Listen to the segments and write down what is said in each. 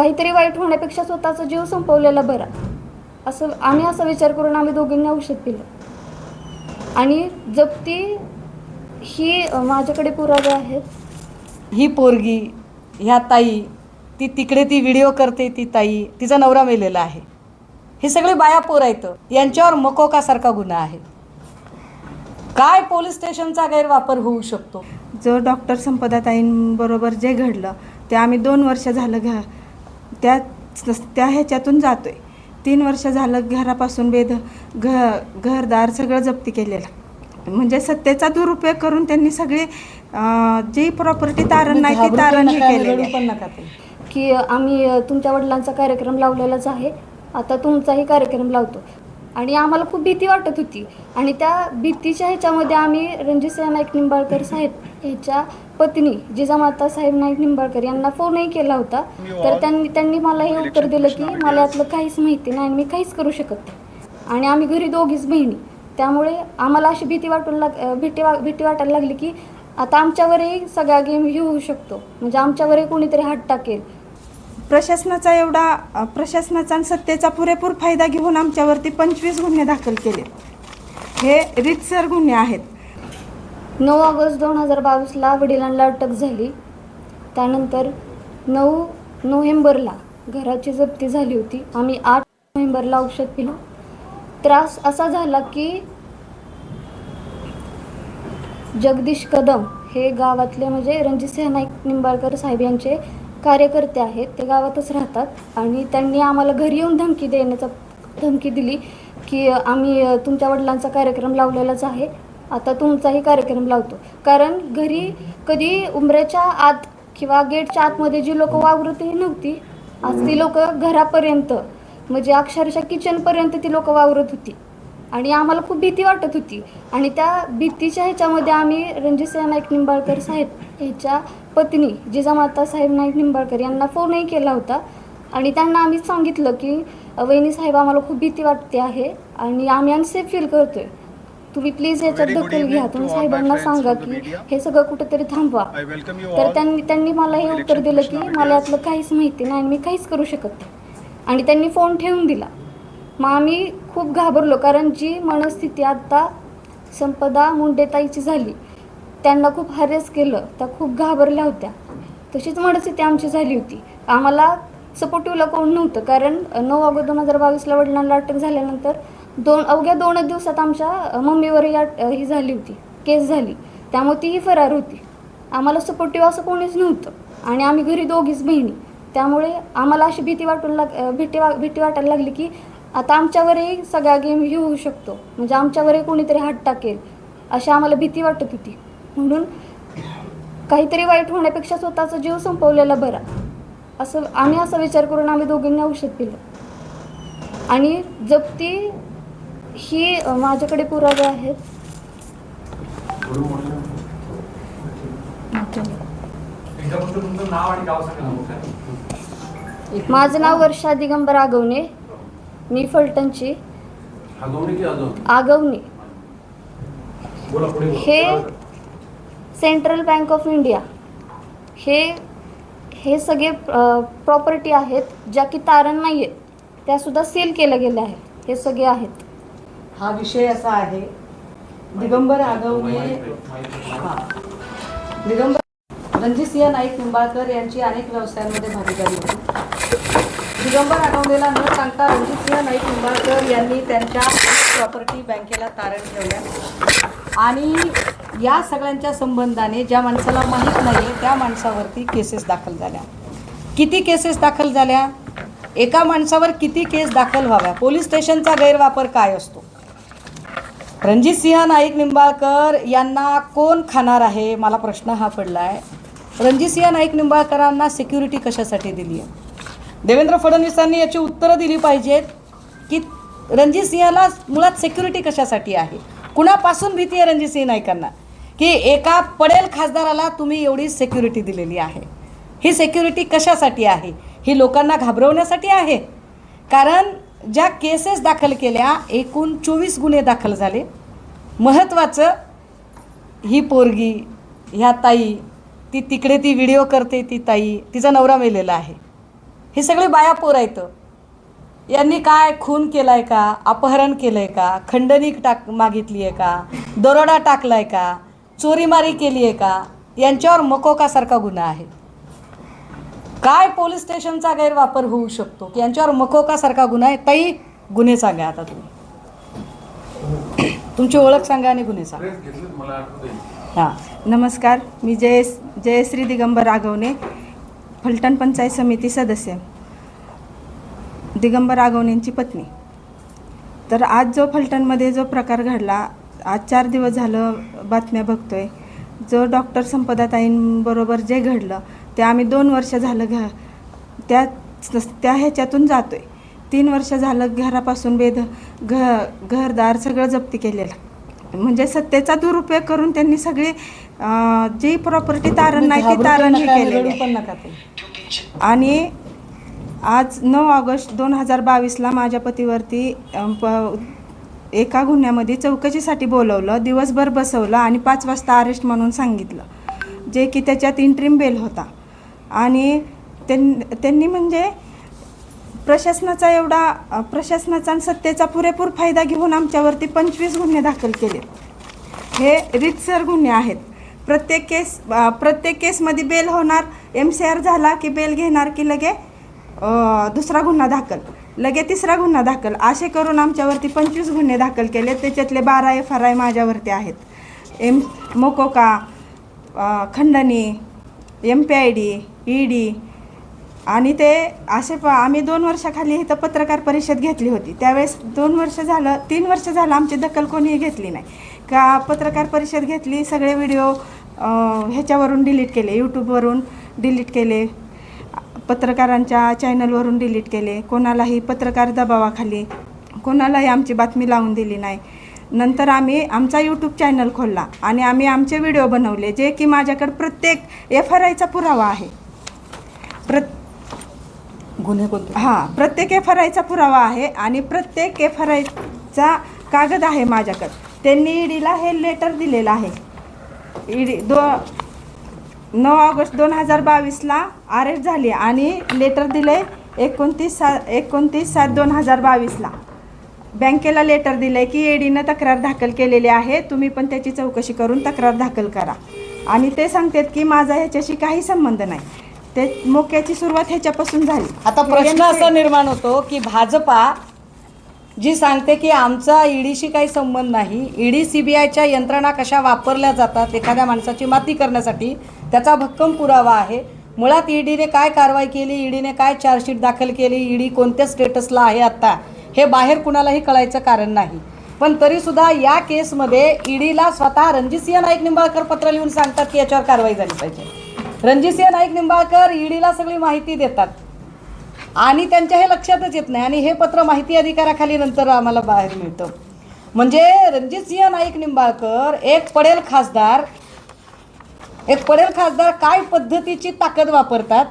काहीतरी वाईट होण्यापेक्षा स्वतःचा जीव संपवलेला बरा. असं आम्ही असा विचार करून आम्ही दोघींनी औषध पिलं. आणि जप्ती ही माझ्याकडे पुरावे आहेत. ही पोरगी ह्या ताई ती तिकडे ती व्हिडिओ करते ती ताई तिचा नवरा मेलेला आहे. हे सगळे बाया पोर आहेत. यांच्यावर मकोकासारखा गुन्हा आहे. काय पोलीस स्टेशनचा गैरवापर होऊ शकतो? जो डॉक्टर संपदाताईंबरोबर जे घडलं ते आम्ही दोन वर्ष झालं घ त्या त्या ह्याच्यातून जातोय. तीन वर्ष झालं घरापासून बेद घ घरदार सगळं जप्ती केलेलं. म्हणजे सत्तेचा दुरुपयोग करून त्यांनी सगळी जी प्रॉपर्टी तारण नाही ती तारण हे केलेली आहे. की आम्ही तुमच्या वडिलांचा कार्यक्रम लावलेलाच आहे. आता तुमचाही कार्यक्रम लावतो. आणि आम्हाला खूप भीती वाटत होती. आणि त्या भीतीच्या ह्याच्यामध्ये आम्ही रणजितसिंह नाईक निंबाळकर साहेब ह्याच्या पत्नी जिजामाता साहेब नाईक निंबाळकर यांना फोनही केला होता. तर त्यांनी त्यांनी मला हे उत्तर दिलं की मला यातलं काहीच माहिती नाही आणि मी काहीच करू शकत नाही. आणि आम्ही घरी दोघीच बहिणी. त्यामुळे आम्हाला अशी भीती वाटून लाग भीती वा भीती वाटायला लागली की आता आमच्यावरही सगळा गेम हे होऊ शकतो. म्हणजे आमच्यावरही कोणीतरी हात टाकेल. प्रशासनाचा एवढा प्रशासनाचा आणि सत्तेचा पुरेपूर फायदा घेऊन आमच्यावरती पंचवीस गुन्हे दाखल केले. हे रितसर गुन्हे आहेत. नऊ ऑगस्ट दोन हजार बावीसला वडिलांना अटक झाली. त्यानंतर नऊ नोव्हेंबरला घराची जप्ती झाली होती. आम्ही आठ नोव्हेंबरला औषध पिलो. त्रास असा झाला की जगदीश कदम हे गावातले म्हणजे रणजितसिंह नाईक निंबाळकर साहेब यांचे कार्यकर्ते आहेत ते गावातच राहतात. आणि त्यांनी आम्हाला घरी येऊन धमकी देण्याचा धमकी दिली की आम्ही तुमच्या वडिलांचा कार्यक्रम लावलेलाच आहे. आता तुमचाही कार्यक्रम लावतो. कारण घरी कधी उंबऱ्याच्या आत किंवा गेटच्या आतमध्ये जी लोक वावरतही नव्हती आज ती लोक घरापर्यंत म्हणजे अक्षरशः किचनपर्यंत ती लोक वावरत होती. आणि आम्हाला खूप भीती वाटत होती. आणि त्या भीतीच्या ह्याच्यामध्ये आम्ही रणजितसिंह नाईक निंबाळकर साहेब ह्याच्या पत्नी जिजामाता साहेब नाईक निंबाळकर यांना फोनही केला होता. आणि त्यांना आम्ही सांगितलं की वहिनी साहेब आम्हाला खूप भीती वाटते आहे आणि आम्ही अनसेफ फील करतोय. तुम्ही प्लीज याच्यात दखल घ्या. तुम्ही साहेबांना सांगा की. हे सगळं कुठेतरी थांबवा. तर त्यांनी त्यांनी मला हे उत्तर दिलं की मला. यातलं काहीच माहिती नाही आणि मी काहीच करू शकत नाही. आणि त्यांनी फोन ठेवून दिला. मग आम्ही खूप घाबरलो कारण जी मनस्थिती आता संपदा मुंडेताईची झाली त्यांना खूप हरेस केलं त्या खूप घाबरल्या होत्या. तशीच मनस्थिती आमची झाली होती. आम्हाला सपोर्टिव्हला कोण नव्हतं कारण नऊ ऑगस्ट दोन हजार बावीसला वडिलांना अटक झाल्यानंतर दोन अवघ्या दोनच दिवसात आमच्या मम्मीवर या अट ही झाली होती केस झाली. त्यामुळे तीही फरार होती. आम्हाला सपोर्टिव्ह असं कोणीच नव्हतं. आणि आम्ही घरी दोघीच बहिणी. त्यामुळे आम्हाला अशी भीती वाटून लाग भीती वा भीती वाटायला लागली की आता आमच्यावरही सगळा गेम हे होऊ शकतो. म्हणजे आमच्यावरही कोणीतरी हात टाकेल अशी आम्हाला भीती वाटत होती. म्हणून काहीतरी वाईट होण्यापेक्षा स्वतःचा जीव संपवलेला बरा. असं आम्ही असा विचार करून आम्ही दोघींनी औषध पिलं. आणि जप्ती ही माझ्याकडे पुरावे आहेत. माझं नाव वर्षा दिगंबर आगवणे. मी फलटणची. आगवणे. हे सेंट्रल बँक ऑफ इंडिया. हे हे सगळे प्रॉपर्टी आहेत ज्या की तारण नाही आहेत त्यासुद्धा सील केल्या गेल्या आहेत. हे सगळे आहेत. हा विषय असा आहे दिगंबर आगवणे हा. दिगंबर रणजितसिंह नाईक निंबाळकर यांची अनेक व्यवसायांमध्ये भागीदारी होती. दिगंबर आठवलेला न सांगता रणजितसिंह नाईक निंबाळकर यांनी त्यांच्या प्रॉपर्टी बँकेला तारण ठेवल्या आणि या सगळ्यांच्या संबंधाने ज्या माणसाला माहीत नाही आहे त्या माणसावरती केसेस दाखल झाल्या. किती केसेस दाखल झाल्या? एका माणसावर किती केस दाखल व्हाव्या? पोलीस स्टेशनचा गैरवापर काय असतो? रणजितसिंह नाईक निंबाळकर यांना कोण खाणार आहे? मला प्रश्न हा पडला आहे रणजितसिंह नाईक निंबाळकरांना सिक्युरिटी कशासाठी दिली आहे देवेंद्र फडणवीसांनी याची उत्तरं दिली पाहिजेत की रणजित सिंहला मुळात सेक्युरिटी कशासाठी आहे? कुणापासून भीती आहे रणजित सिंह नाईकांना? की एका पडेल खासदाराला तुम्ही एवढी सेक्युरिटी दिलेली आहे. ही सेक्युरिटी कशासाठी आहे? ही लोकांना घाबरवण्यासाठी आहे? कारण ज्या केसेस दाखल केल्या एकूण चोवीस गुन्हे दाखल झाले. महत्त्वाचं ही पोरगी ह्या ताई ती तिकडे ती व्हिडिओ करते ती ताई तिचा नवरा मेलेला आहे. ही सगळी बाया पोर आहेत. यांनी काय खून केलाय का? अपहरण केलंय का? खंडणी टाक मागितली आहे का? दरोडा टाकलाय का? चोरीमारी केली आहे का? यांच्यावर मकोकासारखा गुन्हा आहे. काय पोलीस स्टेशनचा गैरवापर होऊ शकतो? की यांच्यावर मकोकासारखा गुन्हा आहे. ताई गुन्हे सांगा आता तुम्ही. तुमची ओळख सांगा आणि गुन्हे सांगा. ड्रेस घेतलेत मला आठवत आहे. हां. नमस्कार. मी जय जयश्री दिगंबर आगवणे फलटण पंचायत समिती सदस्य दिगंबर आगवणेंची पत्नी. तर आज जो फलटणमध्ये जो प्रकार घडला आज चार दिवस झालं बातम्या बघतोय. जो डॉक्टर संपदाताईंबरोबर जे घडलं ते आम्ही दोन वर्ष झालं घ त्या त्या ह्याच्यातून जातोय. तीन वर्ष झालं घरापासून बेध घ घरदार सगळं जप्ती केलेलं. म्हणजे सत्तेचा दुरुपयोग करून त्यांनी सगळी जी प्रॉपर्टी तारण नाही ती तारण आणि केलेली आहे. आणि आज नऊ ऑगस्ट दोन हजार बावीसला माझ्या पतीवरती अं, प एका गुन्ह्यामध्ये चौकशीसाठी बोलवलं दिवसभर बसवलं आणि पाच वाजता अरेस्ट म्हणून सांगितलं जे की त्याच्यात इंट्रीम बेल होता आणि त्यां त्यांनी म्हणजे प्रशासनाचा एवढा प्रशासनाचा आणि सत्तेचा पुरेपूर फायदा घेऊन आमच्यावरती पंचवीस गुन्हे दाखल केले हे रितसर गुन्हे आहेत. प्रत्येक केस प्रत्येक केसमध्ये बेल होणार एम सी आर झाला की बेल घेणार की लगे दुसरा गुन्हा दाखल. लगे तिसरा गुन्हा दाखल. असे करून आमच्यावरती पंचवीस गुन्हे दाखल केले त्याच्यातले बारा एफ आर आय माझ्यावरती आहेत. एम मोकोका खंडणी M P I D E D आणि ते असे प आम्ही दोन वर्षाखाली इथं पत्रकार परिषद घेतली होती. त्यावेळेस दोन वर्ष झालं तीन वर्ष झालं आमची दखल कोणीही घेतली नाही. का पत्रकार परिषद घेतली सगळे व्हिडिओ ह्याच्यावरून डिलीट केले यूट्यूबवरून डिलीट केले पत्रकारांच्या चॅनलवरून डिलीट केले कोणालाही पत्रकार दबावाखाली कोणालाही आमची बातमी लावून दिली नाही. नंतर आम्ही आमचा यूट्यूब चॅनल खोलला आणि आम्ही आमचे व्हिडिओ बनवले जे की माझ्याकडे प्रत्येक एफ आर आयचा पुरावा आहे. प्रत गुन्हे कोणते? हां प्रत्येक एफ आर आयचा पुरावा आहे आणि प्रत्येक एफ आर आयचा कागद आहे माझ्याकडं. त्यांनी ईडीला हे लेटर दिलेलं आहे. ईडी दो नऊ ऑगस्ट दोन हजार बावीसला अरेस्ट झाली आणि लेटर दिले एकोणतीस सा एकोणतीस सात दोन हजार बावीसला. बँकेला लेटर दिलं आहे की ईडीनं तक्रार दाखल केलेली आहे तुम्ही पण त्याची चौकशी करून तक्रार दाखल करा. आणि ते सांगतात की माझा ह्याच्याशी काही संबंध नाही. ते मोक्याची सुरुवात ह्याच्यापासून झाली. आता प्रश्न असा निर्माण होतो की भाजपा जी सांगते की आमचा ईडीशी काही संबंध नाही ईडी सीबीआयच्या यंत्रणा कशा वापरल्या जातात एखाद्या माणसाची माती करण्यासाठी त्याचा भक्कम पुरावा आहे. मुळात ईडीने काय कारवाई केली ईडीने काय चार्जशीट दाखल केली ईडी कोणत्या स्टेटसला आहे आत्ता हे बाहेर कुणालाही कळायचं कारण नाही. पण तरीसुद्धा या केसमध्ये ईडीला स्वतः रणजितसिंह नाईक निंबाळकर पत्र लिहून सांगतात की याच्यावर कारवाई झाली पाहिजे. रणजितसिंह नाईक निंबाळकर ईडीला सगळी माहिती देतात. आणि त्यांच्या हे लक्षातच येत नाही. आणि हे पत्र माहिती अधिकाराखाली नंतर आम्हाला बाहेर मिळतं. म्हणजे रणजितसिंह नाईक निंबाळकर एक पडेल खासदार एक पडेल खासदार काय पद्धतीची ताकद वापरतात?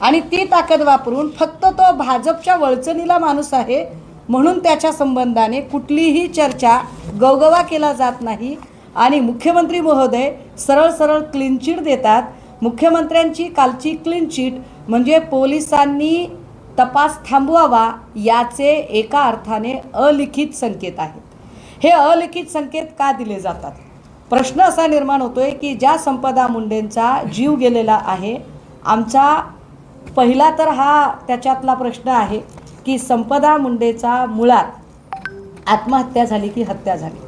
आणि ती ताकद वापरून फक्त तो भाजपच्या वळचणीला माणूस आहे म्हणून त्याच्या संबंधाने कुठलीही चर्चा गवगवा केला जात नाही. आणि मुख्यमंत्री महोदय सरळ सरळ क्लीन चिट देतात. मुख्यमंत्र्यांची कालची क्लीन चिट म्हणजे पोलिसांनी तपास थांबवावा याचे एका अर्थाने अलिखित संकेत आहेत. हे अलिखित संकेत का दिले जातात? प्रश्न असा निर्माण होतोय की ज्या संपदा मुंडेंचा जीव गेलेला आहे आमचा पहिला तर हा त्याच्यातला प्रश्न आहे की संपदा मुंडेचा मुळात आत्महत्या झाली की हत्या झाली?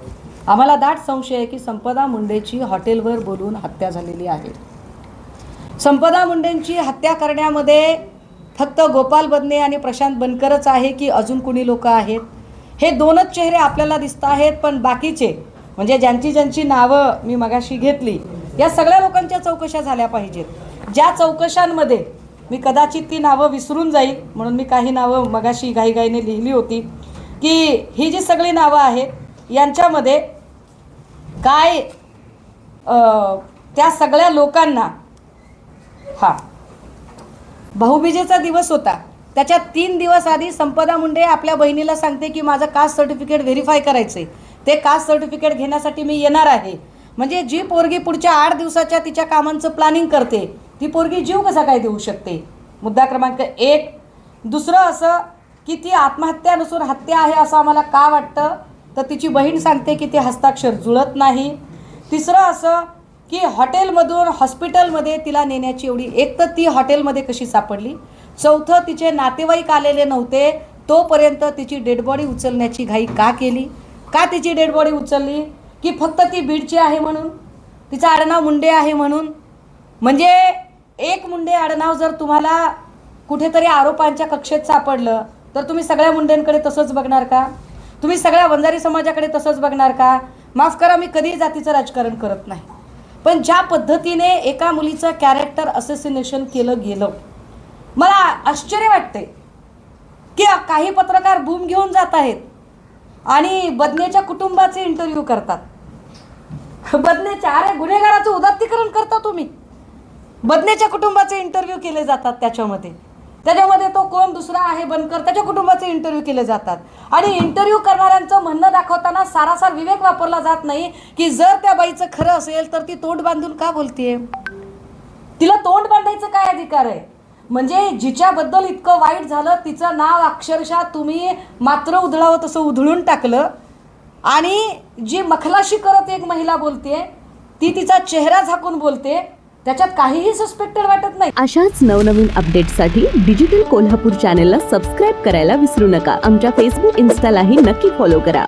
आम्हाला दाट संशय आहे की संपदा मुंडेची हॉटेलवर बोलून हत्या झालेली आहे. संपदा मुंडेंची हत्या करण्यामध्ये फक्त गोपाल बदने आणि प्रशांत बनकरच आहे की अजून कुणी लोक आहेत? हे दोनच चेहरे आपल्याला दिसत आहेत पण बाकीचे म्हणजे ज्यांची ज्यांची नावं मी मगाशी घेतली या सगळ्या लोकांच्या चौकशा झाल्या पाहिजेत. ज्या चौकशांमध्ये मी कदाचित ती नावं विसरून जाईल म्हणून मी काही नावं मगाशी घाईघाईने लिहिली होती की ही जी सगळी नावं आहेत यांच्यामध्ये काय त्या सगळ्या लोकांना हा. भाऊबीजेचा दिवस होता. त्याच्या तीन दिवस आधी संपदा मुंडे आपल्या बहिणीला सांगते की माझं कास्ट सर्टिफिकेट व्हेरीफाय करायचंय. ते कास्ट सर्टिफिकेट घेण्यासाठी मी येणार आहे. म्हणजे जी पोरगी पुढच्या आठ दिवसाच्या तिच्या कामांचं प्लॅनिंग करते ती पोरगी जीव कसा काय देऊ शकते? मुद्दा क्रमांक एक. दुसरं असं की ती आत्महत्या नसून हत्या आहे असं आम्हाला का वाटतं? तर तिची बहीण सांगते की ते हस्ताक्षर जुळत नाही. तिसरं असं की हॉटेलमधून हॉस्पिटलमध्ये तिला नेण्याची एवढी एक तर ती हॉटेलमध्ये कशी सापडली. चौथं तिचे नातेवाईक आलेले नव्हते तोपर्यंत तिची डेडबॉडी उचलण्याची घाई का केली? का तिची डेडबॉडी उचलली? की फक्त ती बीडची आहे म्हणून? तिचं आडनाव मुंडे आहे म्हणून? म्हणजे एक मुंडे आडनाव जर तुम्हाला कुठेतरी आरोपांच्या कक्षेत सापडलं तर तुम्ही सगळ्या मुंडेंकडे तसंच बघणार का? तुम्ही सगळ्या वंजारी समाजाकडे तसंच बघणार का? माफ करा मी कधीही जातीचं राजकारण करत नाही. पण ज्या पद्धतीने एका मुलीचं कॅरेक्टर असेसिनेशन केलं गेलं मला आश्चर्य वाटते की काही पत्रकार बूम घेऊन जात आहेत आणि बदनेच्या कुटुंबाचे इंटरव्ह्यू करतात. बदनेच्या अरे गुन्हेगाराचं उदात्तीकरण करता तुम्ही. बदनेच्या कुटुंबाचे इंटरव्ह्यू केले जातात त्याच्यामध्ये. त्याच्यामध्ये तो कोण दुसरा आहे बनकर? त्याच्या कुटुंबाचे इंटरव्ह्यू केले जातात. आणि इंटरव्ह्यू करणाऱ्यांचं म्हणणं दाखवताना सारासार विवेक वापरला जात नाही की जर त्या बाईचं खरं असेल तर ती तोंड बांधून का बोलतीये? तिला तोंड बांधायचं काय अधिकार आहे? म्हणजे जिच्याबद्दल इतकं वाईट झालं तिचं नाव अक्षरशः तुम्ही मात्र उधळावं तसं उधळून टाकलं. आणि जी मखलाशी करत एक महिला बोलते ती तिचा चेहरा झाकून बोलते. त्याच्यात काहीही सस्पेक्टेड वाटत नाही. अशाच नवनवीन अपडेटसाठी डिजिटल कोल्हापूर चॅनेलला सबस्क्राईब करायला विसरू नका. आमच्या फेसबुक इन्स्टालाही नक्की फॉलो करा.